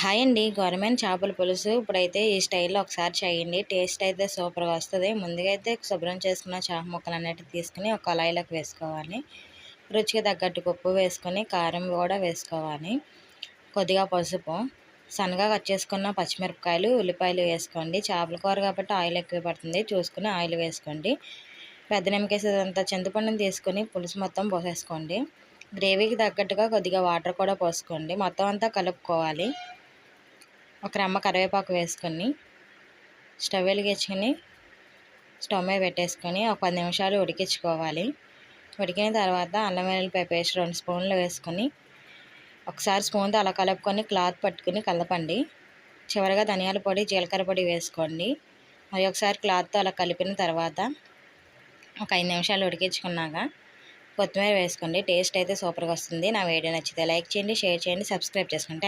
Hi అండి. Government చేపల పులుసు ఇప్పుడైతే ఈ స్టైల్లో ఒకసారి చేయండి. టేస్ట్ అయితే సూపర్గా వస్తుంది. ముందుగా అయితే శుభ్రం చేసుకున్న చేప ముక్కలు అన్నిటి తీసుకుని ఒక కళాయిలోకి వేసుకోవాలి. రుచికి తగ్గట్టు ఉప్పు వేసుకొని కారం కూడా వేసుకోవాలి. కొద్దిగా పసుపు. సన్నగా కట్ చేసుకున్న పచ్చిమిరపకాయలు ఉల్లిపాయలు వేసుకోండి. చేపల కూర కాబట్టి ఆయిల్ ఎక్కువ పడుతుంది. చూసుకుని ఆయిల్ వేసుకోండి. పెద్ద నిమ్మకేసేదంతా చింతపండుని తీసుకొని పులుసు మొత్తం పోసేసుకోండి. గ్రేవీకి తగ్గట్టుగా కొద్దిగా వాటర్ కూడా పోసుకోండి. మొత్తం అంతా కలుపుకోవాలి. ఒక రమ్మ కరివేపాకు వేసుకొని స్టవ్ వెలిగించుకొని స్టవ్ మీద పెట్టేసుకొని ఒక పది నిమిషాలు ఉడికించుకోవాలి. ఉడికిన తర్వాత అల్లం వెల్లుల్లిపాయ పేస్ట్ రెండు స్పూన్లు వేసుకొని ఒకసారి స్పూన్తో అలా కలుపుకొని క్లాత్ పట్టుకుని కలపండి. చివరిగా ధనియాల పొడి జీలకర్ర పొడి వేసుకోండి. మరి ఒకసారి క్లాత్తో అలా కలిపిన తర్వాత ఒక ఐదు నిమిషాలు ఉడికించుకున్నాక కొత్తిమీర వేసుకోండి. టేస్ట్ అయితే సూపర్గా వస్తుంది. నా వీడియో నచ్చితే లైక్ చేయండి షేర్ చేయండి సబ్స్క్రైబ్ చేసుకోండి